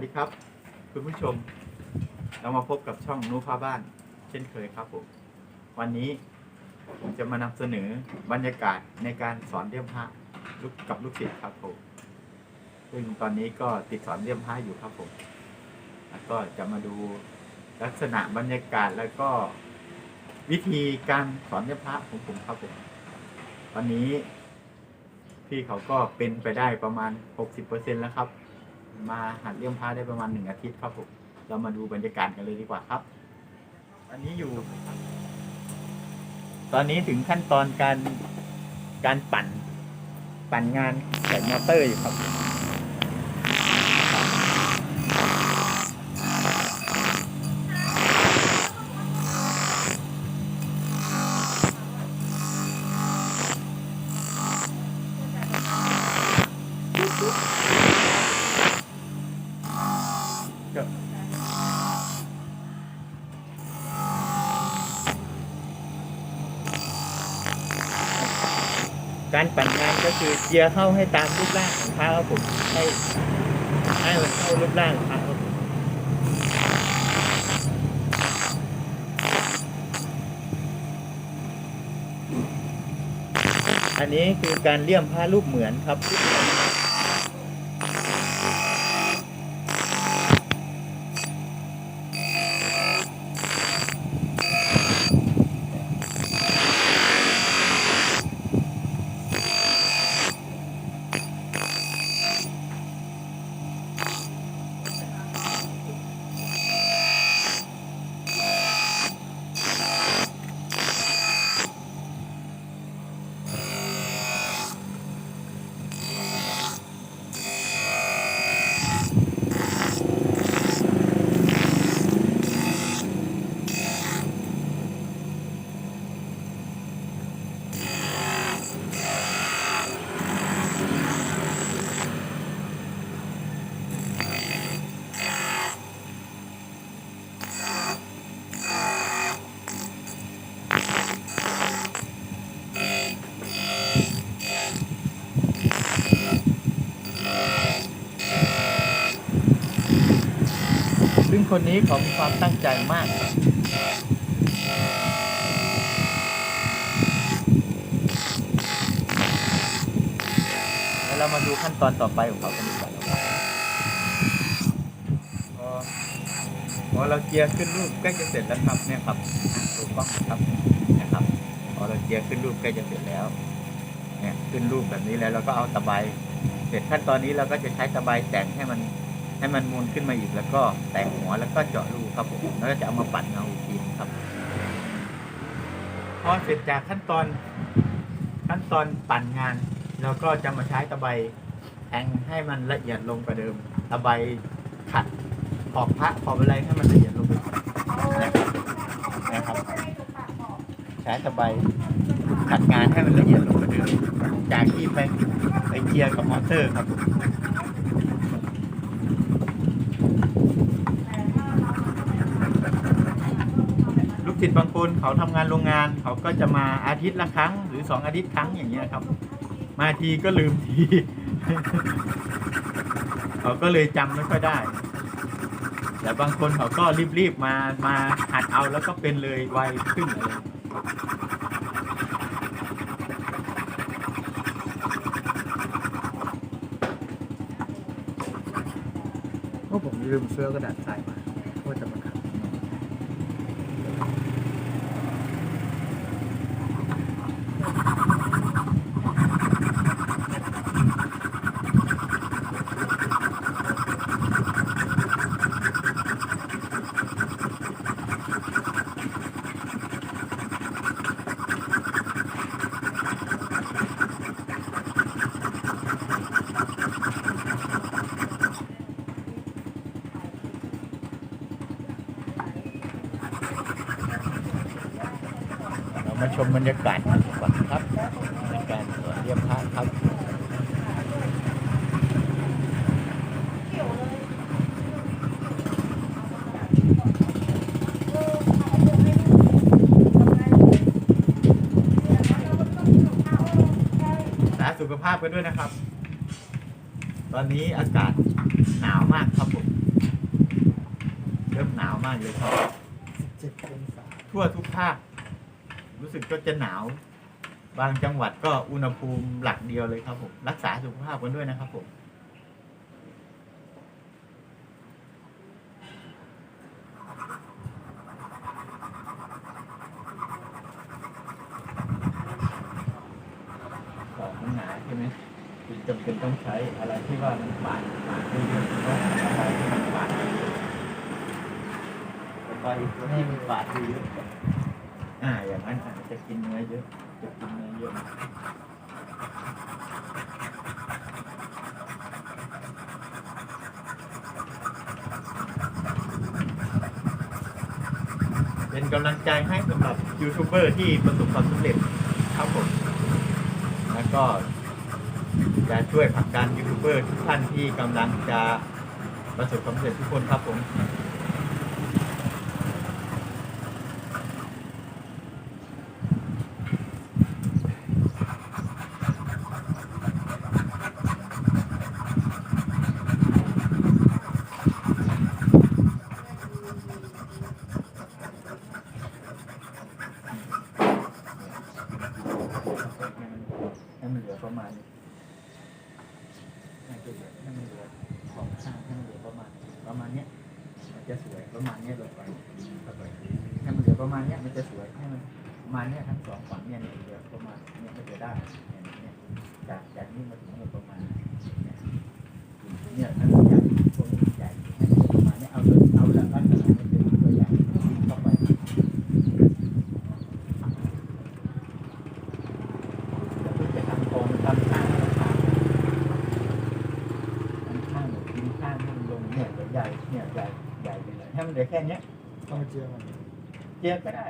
สวัสดีครับ คุณผู้ชม เรามาพบกับช่องนูฟ้าบ้าน เช่นเคยครับผมวันนี้ผมจะมานำเสนอบรรยากาศในการสอนเลี่ยมพระลูกกับลูกศิษย์ครับผมซึ่งตอนนี้ก็ติดสอนเลี่ยมพระอยู่ครับผมแล้วก็จะมาดูลักษณะบรรยากาศแล้วก็วิธีการสอนเลี่ยมพระของผมครับผมวันนี้พี่เขาก็เป็นไปได้ประมาณ 60%แล้วครับ มาหัดเลี่ยมพระได้ประมาณหนึ่งอาทิตย์ครับผมเรามาดูบรรยากาศกันเลยดีกว่าครับ อันนี้อยู่ ตอนนี้ถึงขั้นตอนการการปั่น ปั่นงานแขนมอเตอร์อยู่ครับ การปั่นงานก็คือเจียร์เข้าให้ตามรูปร่างของพระครับผมให้ให้มันเข้ารูปร่างของพระครับผมอันนี้คือการเลี่ยมผ้ารูปเหมือนครับ คนนี้เขามีความตั้งใจมากแล้วเรามาดูขั้นตอนต่อไปของเขากันดีกว่าพออเราเจียร์ขึ้นรูปใกล้จะเสร็จแล้วครับเนี่ยครับถูกต้องครับนะครับพอเราเจียร์ขึ้นรูปใกล้จะเสร็จแล้วเนี่ยขึ้นรูปแบบนี้แล้วเราก็เอาตะไบเสร็จขั้นตอนนี้เราก็จะใช้ตะไบแต่งให้มัน ให้มันมูลขึ้นมาอีกแล้วก็แต่งหัวแล้วก็เจาะรูครับผมแล้วก็จะเอามาปัดเงาอีกทีนึงครับพอเสร็จจากขั้นตอนขั้นตอนปั่นงานเราก็จะมาใช้ตะไบแทงให้มันละเอียดลงกว่าเดิม ตะไบขัดขอบพระขอบอะไรให้มันละเอียดลงไปนะครับ ใช้ตะไบขัดงานให้มันละเอียดลงกว่าเดิม จากที่ไปไปเกียร์กับมอเตอร์ครับ ศิษย์บางคนเขาทำงานโรงงาน เขาก็จะมาอาทิตย์ละครั้ง หรือสองอาทิตย์ครั้งอย่างเงี้ยครับ มาทีก็ลืมที เขาก็เลยจำไม่ค่อยได้ แต่บางคนเขาก็รีบๆมามาหัดเอาแล้วก็เป็นเลยไวขึ้นเลยก็ผมลืมเสื้อกระดาษทรายมาก็จะมา มาชมบรรยากาศกันดีกว่าครับในการสวนเยี่ยมพระครับรักษาสุขภาพกันด้วยนะครับ ตอนนี้อากาศหนาวมากครับผมเริ่มหนาวมากเลยครับเจ็ดองศาทั่วทุกภาค รู้สึกก็จะหนาว บางจังหวัดก็อุณหภูมิหลักเดียวเลยครับผม รักษาสุขภาพกันด้วยนะครับผมของหนาใช่ไหมจำเป็นต้องใช้อะไรที่ว่ามันบาดบาดเยอะๆต้องอะไรที่มันบาดเยอะๆแล้วก็อีกตัวนี้มันบาดเยอะ อ่าอย่างนั้นอาจจะกินเนื้อเยอะ จะกินเนื้อเยอะเป็นกำลังใจให้สำหรับยูทูบเบอร์ที่ประสบความสำเร็จครับผม แล้วก็จะช่วยผลักดันยูทูบเบอร์ทุกท่านที่กำลังจะประสบความสำเร็จทุกคนครับผม ให้มันเหลือ ประมาณนี้ให้มันเหลือให้มันเหลือสองข้างให้มันเหลือประมาณ ประมาณเนี้ยมันจะสวยประมาณเนี้ยลงไปให้มันเหลือประมาณเนี้ยมันจะสวยให้มันประมาณเนี้ยทั้งสองฝั่งเนี่ยเนี่ยเหลือประมาณเนี้ยมันจะได้เนี่ยเนี้ยจากจากนี้มาถึงเนี่ยประมาณ ใหญ่เนี่ยใหญ่ใหญ่ไปเลยให้มันเหลือแค่เนี้ยต้องเจียมันเจียก็ได้